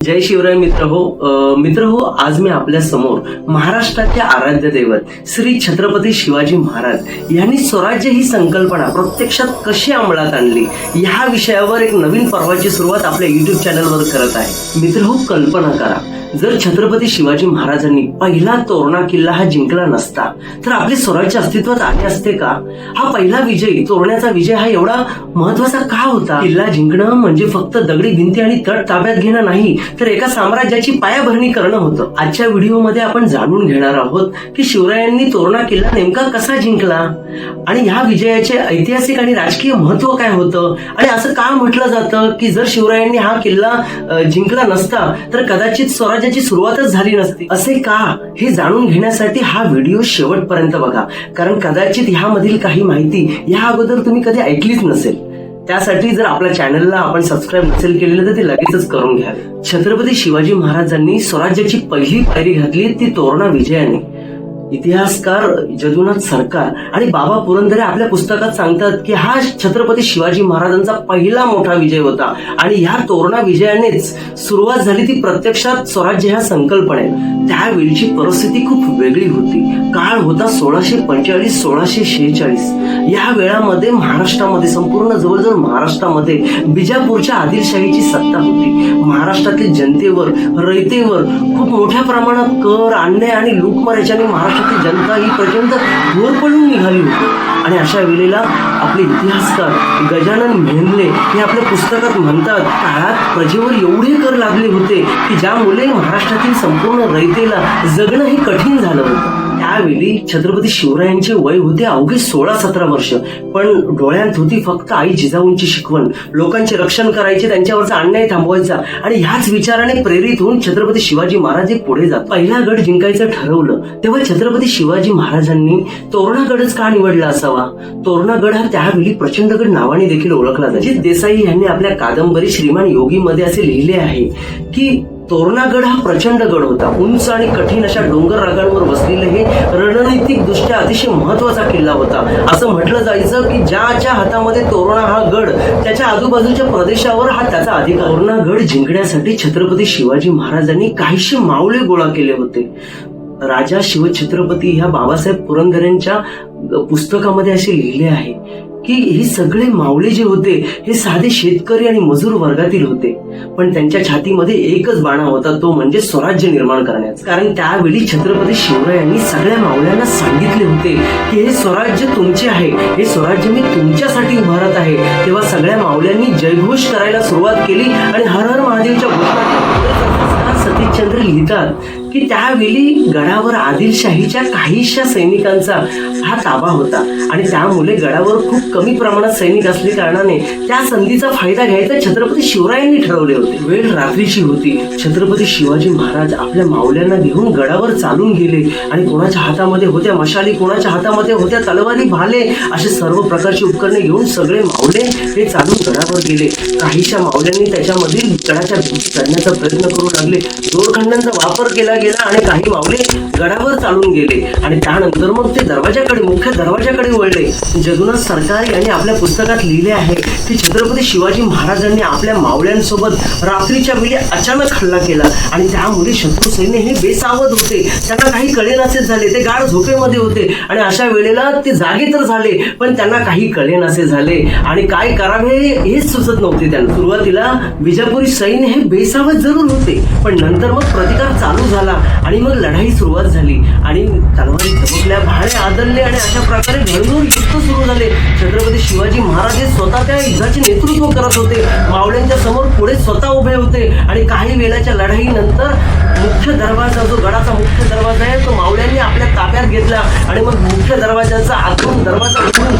जय शिवराय मित्र हो. मित्र हो आज मी आपल्यासमोर महाराष्ट्राचे आराध्य दैवत श्री छत्रपती शिवाजी महाराज यांनी स्वराज्य ही संकल्पना प्रत्यक्षात कशी अंमलात आणली या विषयावर एक नवीन पर्वाची सुरुवात आपल्या युट्यूब चॅनलवर करत आहे. मित्र हो कल्पना करा. जर छत्रपती शिवाजी महाराजांनी पहिला तोरणा किल्ला हा जिंकला नसता तर आपले स्वराज्य अस्तित्वात आले असते का? हा पहिला विजय तोरण्याचा विजय हा एवढा महत्त्वाचा का होता? किल्ला जिंकणं म्हणजे फक्त दगडी भिंती आणि तट ताब्यात घेणं नाही तर एका साम्राज्याची पायाभरणी करणं होतं. आजच्या व्हिडिओमध्ये आपण जाणून घेणार आहोत की शिवरायांनी तोरणा किल्ला नेमका कसा जिंकला आणि ह्या विजयाचे ऐतिहासिक आणि राजकीय महत्त्व काय होतं? आणि असं का म्हटलं जातं की जर शिवरायांनी हा किल्ला जिंकला नसता तर कदाचित समाजाची सुरुवातच झाली नसती. असे का? हे जाणून घेण्यासाठी हा व्हिडिओ शेवटपर्यंत बघा. कारण कदाचित ह्यामधील काही माहिती या अगोदर तुम्ही कधी ऐकलीच नसेल. त्यासाठी जर आपल्या चॅनलला आपण सबस्क्राईब नसेल केलेलं तर ते लगेचच करून घ्यावे छत्रपती शिवाजी महाराजांनी स्वराज्याची पहिली पायरी घातली ती तोरणा विजयाने. इतिहासकार जदुनाथ सरकार आणि बाबा पुरंदरे आपल्या पुस्तकात सांगतात की हा छत्रपती शिवाजी महाराजांचा पहिला मोठा विजय होता. आणि ह्या तोरणा विजयानेच सुरुवात झाली ती प्रत्यक्षात स्वराज्य ह्या संकल्पनेत. त्यावेळीची परिस्थिती खूप वेगळी होती. काळ होता सोळाशे पंचेचाळीस सोळाशे शेहेचाळीस. या वेळामध्ये महाराष्ट्रामध्ये संपूर्ण जवळजवळ महाराष्ट्रामध्ये बिजापूरच्या आदिलशाहीची सत्ता होती. महाराष्ट्रातील जनतेवर रयतेवर खूप मोठ्या प्रमाणात कर अन्याय आणि लूटमार याच्याने महाराष्ट्रातील जनता ही प्रचंड घोर पडून निघाली होती. आणि अशा वेळेला आपले इतिहासकार गजानन मेहनले हे आपल्या पुस्तकात म्हणतात काळात प्रजेवर एवढे कर लागले होते की ज्यामुळे महाराष्ट्रातील संपूर्ण रयतेला जगणं हे कठीण झालं होतं. त्यावेळी छत्रपती शिवरायांचे वय होते अवघे सोळा सतरा वर्ष. पण डोळ्यात होती फक्त आई जिजाऊंची शिकवण. लोकांचे रक्षण करायचे त्यांच्यावरचा अन्याय थांबवायचा. आणि ह्याच विचाराने प्रेरित होऊन छत्रपती शिवाजी महाराज हे पुढे जात. पहिला गड जिंकायचं ठरवलं. तेव्हा छत्रपती शिवाजी महाराजांनी तोरणागडच का निवडला असावा? तोरणागड हा त्यावेळी प्रचंडगड नावाने देखील ओळखला जातो. देसाई यांनी आपल्या कादंबरी श्रीमान योगी मध्ये असे लिहिले आहे की तोरणागड हा प्रचंड गड होता. उंच आणि कठीण अशा डोंगर रागांवर बसलेले हे रणनीतिक दृष्ट्या अतिशय महत्त्वाचा किल्ला होता. असं म्हटलं जायचं की ज्याच्या हातामध्ये तोरणा हा गड त्याच्या आजूबाजूच्या प्रदेशावर हा त्याचा अधिकार. तोरणा गड जिंकण्यासाठी छत्रपती शिवाजी महाराजांनी काहीशे मावळे गोळा केले होते. राजा शिवछत्रपती ह्या बाबासाहेब पुरंदरेंच्या पुस्तकामध्ये असे लिहिले आहे की हे सगळे मावळे जे होते हे साधे शेतकरी आणि मजूर वर्गातील होते. पण त्यांच्या छातीमध्ये एकच बाणा होता तो म्हणजे स्वराज्य निर्माण करण्याचा. कारण त्यावेळी छत्रपती शिवरायांनी सगळ्या मावळ्यांना सांगितले होते की हे स्वराज्य तुमचे आहे हे स्वराज्य मी तुमच्यासाठी उभारत आहे. तेव्हा सगळ्या मावळ्यांनी जयघोष करायला सुरुवात केली आणि हर हर महादेवच्या घोषणा सतीशचंद्र लिहितात. की त्यावेळी गडावर आदिलशाहीच्या काहीशा सैनिकांचा हा ताबा होता. आणि त्यामुळे गडावर खूप कमी प्रमाणात सैनिक असले कारणाने त्या संधीचा फायदा घ्यायचा छत्रपती शिवरायांनी ठरवले होते. वेळ रात्रीची होती. छत्रपती शिवाजी महाराज आपल्या मावल्यांना घेऊन गडावर चालून गेले आणि कोणाच्या हातामध्ये होत्या मशाली कोणाच्या हातामध्ये होत्या तलवारी भाले असे सर्व प्रकारची उपकरणे घेऊन सगळे मावले हे चालून गडावर गेले. काहीशा मावल्यांनी त्याच्यामधील गडाच्या चढण्याचा प्रयत्न करू लागले. दोरखंडांचा वापर केला गेला आणि काही मावले गडावर चालून गेले. आणि त्यानंतर मग ते दरवाजाकडे मुख्य दरवाजाकडे वळले. जगुनाथ सरकार यांनी आपल्या पुस्तकात लिहिले आहे की छत्रपती शिवाजी महाराजांनी आपल्या मावळ्यांसोबत रात्रीच्या वेळी अचानक हल्ला केला. आणि त्यामुळे शत्रू सैन्य हे बेसावध होते. त्यांना काही कळेनासे झाले. ते गाढ झोपेमध्ये होते. आणि अशा वेळेला ते जागे तर झाले पण त्यांना काही कळेनासे झाले. आणि काय करावे हेच सुचत नव्हते त्यांना. सुरुवातीला विजापुरी सैन्य हे बेसावध जरूर होते. पण नंतर मग प्रतिकार चालू झाला. आणि मग लढाई सुरुवात झाली. आणि तलवारी चमकल्या भाळे आदळले आणि अशा प्रकारे घडून युद्ध सुरू झाले. छत्रपती शिवाजी महाराज हे स्वतः त्या युद्धाचे नेतृत्व करत होते. मावळ्यांच्या समोर पुढे स्वतः उभे होते. आणि काही वेळाच्या लढाईनंतर मुख्य दरवाजा जो गडाचा मुख्य दरवाजा आहे तो मावळ्यांनी आपल्या ताब्यात घेतला. आणि मग मुख्य दरवाजाचा आतून दरवाजा उघडून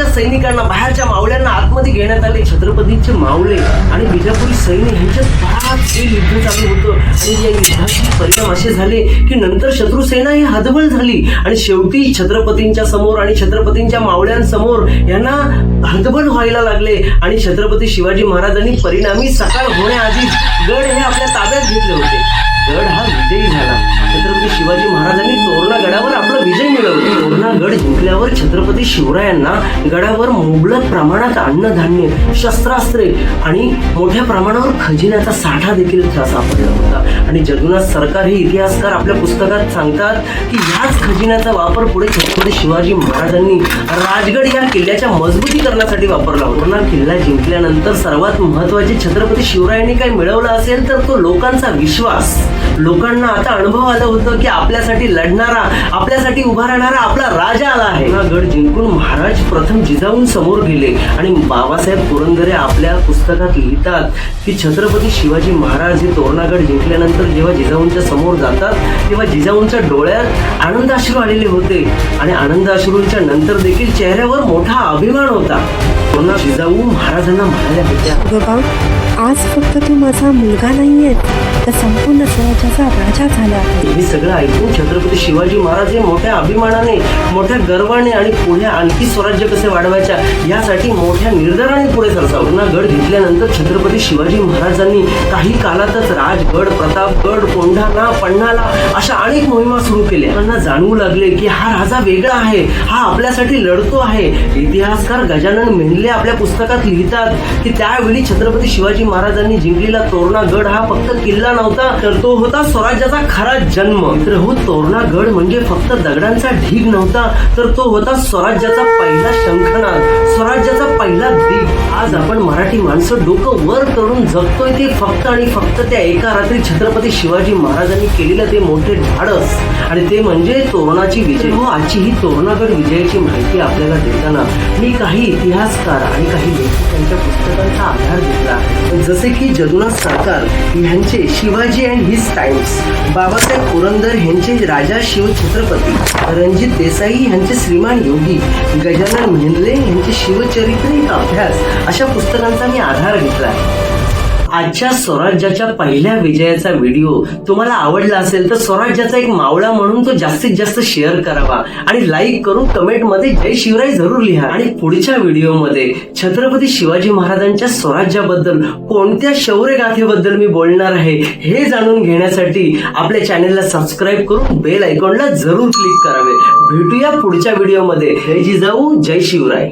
बाहेरच्या सैनिकांना बाहेरच्या मावळ्यांना आतमध्ये घेण्यात आले. छत्रपतींचे मावळे आणि विजापुरी सैनिक यांच्यात बराच वेळ युद्ध चालू होतं. आणि या युद्धाचे परिणाम असे झाले की नंतर शत्रू सेना ही हतबल झाली. आणि शेवटी छत्रपतींच्या समोर आणि छत्रपतींच्या मावळ्यांसमोर यांना हतबल व्हायला लागले. आणि छत्रपती शिवाजी महाराजांनी परिणामी सकाळ होण्याआधीच गड हे आपल्या ताब्यात घेतले होते. गड हा विजयी झाला. छत्रपती शिवाजी महाराजांनी तोरणा गडावर आपला विजय मिळवला. तोरणा गड जिंकल्यावर छत्रपती शिवरायांना गडावर मुबलक प्रमाणात अन्नधान्य शस्त्रास्त्रे आणि मोठ्या प्रमाणावर खजिन्याचा साठा देखील सापडला होता. आणि जगन्नाथ सरकार हे इतिहासकार आपल्या पुस्तकात सांगतात की ह्याच खजिन्याचा वापर पुढे छत्रपती शिवाजी महाराजांनी राजगड या किल्ल्याच्या मजबूतीकरणासाठी वापरला होता. किल्ला जिंकल्यानंतर सर्वात महत्त्वाचे छत्रपती शिवरायांनी काय मिळवलं असेल तर तो लोकांचा विश्वास. लोकांना आता अनुभव आलं होतं की आपल्यासाठी लढणारा आपल्यासाठी उभा राहणारा आपला राजा आला आहे. हा गड जिंकून महाराज प्रथम जिजाऊन समोर गेले आणि बाबासाहेब पुरंदरे आपल्या पुस्तकात लिहितात की छत्रपती शिवाजी महाराज हे तोरणागड जिंकल्यानंतर जेव्हा जिजाऊंच्या समोर जातात तेव्हा जिजाऊंच्या डोळ्यात आनंदाश्रू आलेले होते आणि आनंदाश्रूंच्या नंतर देखील चेहऱ्यावर मोठा अभिमान होता. तोरणा जिजाऊ महाराजांना म्हणाल्या होत्या बाबा आज फक्त तू माझा मुलगा नाहीये तर संपूर्ण स्वराज्याचा राजा झाला आहे. हे सगळं ऐकून छत्रपती शिवाजी महाराज हे मोठ्या अभिमानाने मोठ्या गर्वाने आणि पुढे आणखी स्वराज्य कसे वाढवायच्या यासाठी मोठ्या निर्धाराने पुढे सरसावला गड घेतल्यानंतर छत्रपती शिवाजी महाराजांनी काही काळातच राजगड प्रतापगड कोंढाणा पन्हाळा अशा अनेक मोहिमा सुरू केल्या. त्यांना जाणवू लागले की हा राजा वेगळा आहे हा आपल्यासाठी लढतो आहे. इतिहासकार गजानन मेंढले आपल्या पुस्तकात लिहितात की त्यावेळी छत्रपती शिवाजी महाराजांनी जिंकलेला तोरणा गड हा फक्त किल्ला नव्हता तर तो होता स्वराज्याचा खरा जन्म. मित्र हो तोरणा गड म्हणजे फक्त दगडांचा ढीग नव्हता तर तो होता स्वराज्याचा पहिला शंखनाद स्वराज्याचा पहिला दीप आज आपण मराठी माणसं डोकं वर करून जगतोय ते फक्त आणि फक्त त्या एका रात्री छत्रपती शिवाजी महाराजांनी केलेलं ते मोठे धाडस. आणि ते म्हणजे तोरणाची विजय. हो आजची ही तोरणागड विजयाची माहिती आपल्याला देताना मी काही इतिहासकार आणि काही लेखकांच्या पुस्तकांचा आधार घेतला जसे की जगन्नाथ सरकार यांचे Shivaji and his times. Babasaheb Purandar यांचे राजा शिव छत्रपती. रणजित देसाई यांचे श्रीमान योगी. गजानन मेहंदले यांचे शिवचरित्रिक अभ्यास. अशा पुस्तकांचा मी आधार घेतला आहे. आजच्या स्वराज्याच्या पहिल्या विजयाचा व्हिडिओ तुम्हाला आवडला असेल तर स्वराज्याचा एक मावळा म्हणून तो जास्तीत जास्त शेअर करावा आणि लाईक करून कमेंटमध्ये जय शिवराय जरूर लिहा. आणि पुढच्या व्हिडिओमध्ये छत्रपती शिवाजी महाराजांच्या स्वराज्याबद्दल कोणत्या शौर्य गाथेबद्दल मी बोलणार आहे हे जाणून घेण्यासाठी आपल्या चॅनेलला सबस्क्राईब करून बेल आयकॉनला जरूर क्लिक करावे. भेटूया पुढच्या व्हिडिओमध्ये जय जिजाऊ जय शिवराय.